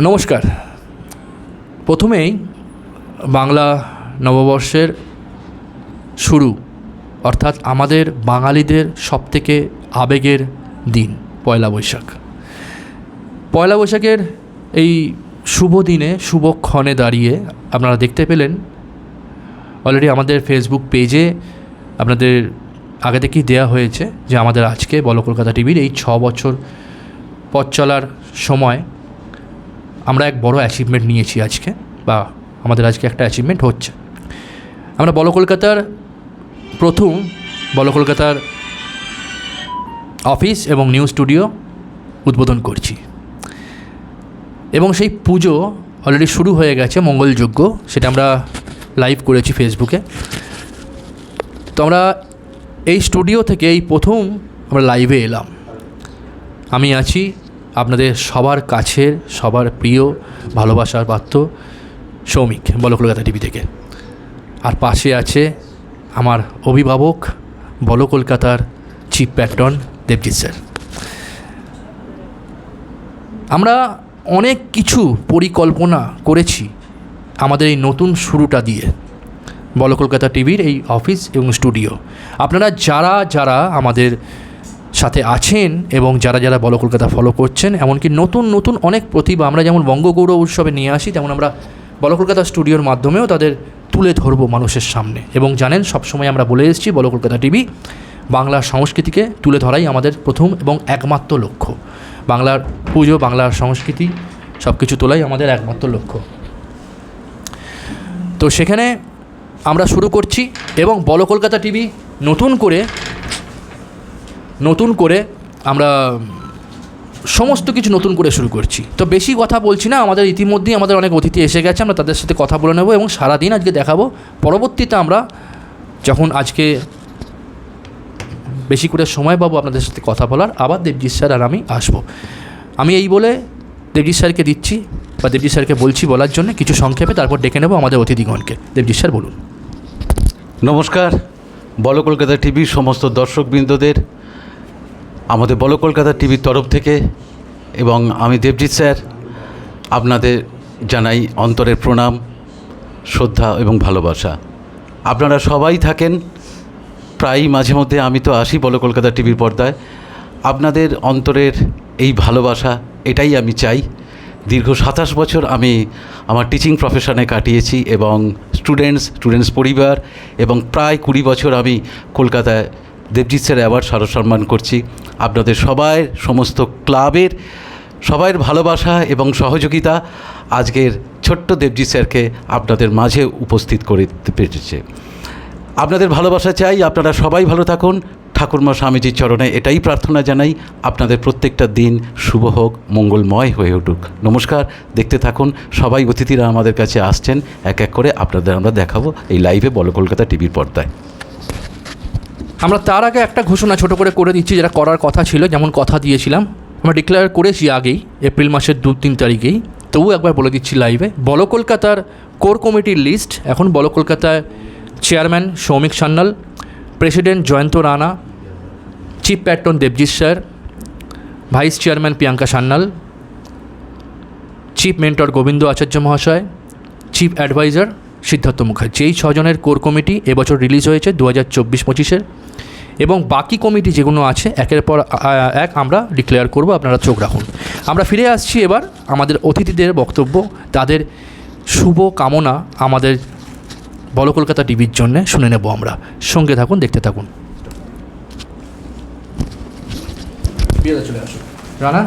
নমস্কার। প্রথমেই বাংলা নববর্ষের শুরু, অর্থাৎ আমাদের বাঙালিদের সবথেকে আবেগের দিন, পয়লা বৈশাখ। পয়লা বৈশাখের এই শুভ দিনে শুভক্ষণে দাঁড়িয়ে আপনারা দেখতে পেলেন অলরেডি আমাদের ফেসবুক পেজে আপনাদের আগে থেকেই দেওয়া হয়েছে যে আমাদের আজকে বলো কলকাতা টিভির এই ছ বছর পথ চলার সময় আমরা এক বড় অ্যাচিভমেন্ট নিয়েছি আজকে, বা আমাদের আজকে একটা অ্যাচিভমেন্ট হচ্ছে। আমরা বল কলকাতার প্রথম, বল কলকাতার অফিস এবং নিউ স্টুডিও উদ্বোধন করছি। এবং সেই পুজো অলরেডি শুরু হয়ে গেছে মঙ্গলযোগ্য সেটা আমরা লাইভ করেছি ফেসবুকে তো আমরা এই স্টুডিও থেকে এই প্রথম আমরা লাইভে এলাম। আমি আছি আপনাদের সবার কাছের, সবার প্রিয় ভালোবাসার পাত্র সৌমিক বলো কলকাতা টিভি থেকে। আর পাশে আছে আমার অভিভাবক বলো কলকাতার চিফ প্যাট্রন দেবজিৎ স্যার। আমরা অনেক কিছু পরিকল্পনা করেছি আমাদের এই নতুন শুরুটা দিয়ে বলো কলকাতা টিভির এই অফিস এবং স্টুডিও। আপনারা যারা যারা আমাদের সাথে আছেন এবং যারা যারা বলো কলকাতা ফলো করছেন, এমনকি নতুন নতুন অনেক প্রতিভা আমরা যেমন বঙ্গগৌরব উৎসবে নিয়ে আসি, তেমন আমরা বলো কলকাতা স্টুডিওর মাধ্যমেও তাদের তুলে ধরবো মানুষের সামনে। এবং জানেন, সবসময় আমরা বলে এসেছি, বলো কলকাতা টিভি বাংলার সংস্কৃতিকে তুলে ধরাই আমাদের প্রথম এবং একমাত্র লক্ষ্য। বাংলার পুজো, বাংলার সংস্কৃতি সব কিছু তোলাই আমাদের একমাত্র লক্ষ্য। তো সেখানে আমরা শুরু করছি এবং বলো কলকাতা টিভি নতুন করে নতুন করে আমরা সমস্ত কিছু নতুন করে শুরু করছি। তো বেশি কথা বলছি না, আমাদের ইতিমধ্যেই আমাদের অনেক অতিথি এসে গেছে, আমরা তাদের সাথে কথা বলে নেব এবং সারাদিন আজকে দেখাবো। পরবর্তীতে আমরা যখন আজকে বেশি করে সময় পাবো আপনাদের সাথে কথা বলার, আবার দেবজিৎ স্যার আর আমি আসব। আমি এই বলে দেবজিৎ স্যারকে দিচ্ছি, বা দেবজিৎ স্যারকে বলছি বলার জন্য কিছু সংক্ষেপে, তারপর ডেকে নেব আমাদের অতিথিগণকে। দেবজিৎ স্যার, বলুন। নমস্কার। বলো কলকাতা টিভির সমস্ত দর্শকবৃন্দদের আমাদের বলো কলকাতা টিভির তরফ থেকে এবং আমি দেবজিৎ স্যার, আপনাদের জানাই অন্তরের প্রণাম, শ্রদ্ধা এবং ভালোবাসা। আপনারা সবাই থাকেন, প্রায়ই মাঝে মধ্যে আমি তো আসি বলো কলকাতা টিভির পর্দায়। আপনাদের অন্তরের এই ভালোবাসা, এটাই আমি চাই। দীর্ঘ সাতাশ বছর আমি আমার টিচিং প্রফেশনে কাটিয়েছি এবং স্টুডেন্টস স্টুডেন্টস পরিবার এবং প্রায় কুড়ি বছর আমি কলকাতায় দেবজিৎ স্যার অ্যাওয়ার্ড স্মারক সম্মান করছি। আপনাদের সবাই সমস্ত ক্লাবের সবাইয়ের ভালোবাসা এবং সহযোগিতা আজকের ছোট্ট দেবজি স্যারকে আপনাদের মাঝে উপস্থিত করে পেরেছে। আপনাদের ভালোবাসা চাই, আপনারা সবাই ভালো থাকুন। ঠাকুরমা স্বামীজির চরণে এটাই প্রার্থনা জানাই, আপনাদের প্রত্যেকটা দিন শুভ হোক, মঙ্গলময় হয়ে উঠুক। নমস্কার, দেখতে থাকুন, সবাই অতিথিরা আমাদের কাছে আসছেন, এক এক করে আপনাদের আমরা দেখাবো এই লাইভে বলো কলকাতা টিভির পর্দায়। আমরা তার আগে একটা ঘোষণা ছোট করে করে দিচ্ছি, যেটা করার কথা ছিল, যেমন কথা দিয়েছিলাম। আমরা ডিক্লেয়ার করেছি আগেই এপ্রিল মাসের দু তিন তারিখেই। তবু একবার বলে দিচ্ছি লাইভে বল কলকাতার কোর কমিটির লিস্ট এখন বল কলকাতায় chairman Soumik Sanyal president Jayanta Rana chief patron Debojit sir vice chairman Priyanka Sanyal chief mentor Gobinda Acharya মহাশয় চিফ অ্যাডভাইজার সিদ্ধার্থ মুখার্জি। এই ছজনের কোর কমিটি এবছর রিলিজ হয়েছে দু হাজার চব্বিশ পঁচিশের। এবং বাকি কমিটি যেগুলো আছে একের পর এক আমরা ডিক্লেয়ার করব আপনারা চোখ রাখুন। আমরা ফিরে আসছি এবার আমাদের অতিথিদের বক্তব্য তাদের শুভ কামনা আমাদের বলো কলকাতা টিভির জন্য শুনে নেব আমরা। সঙ্গে থাকুন দেখতে থাকুন। চলে আসুন। রানা?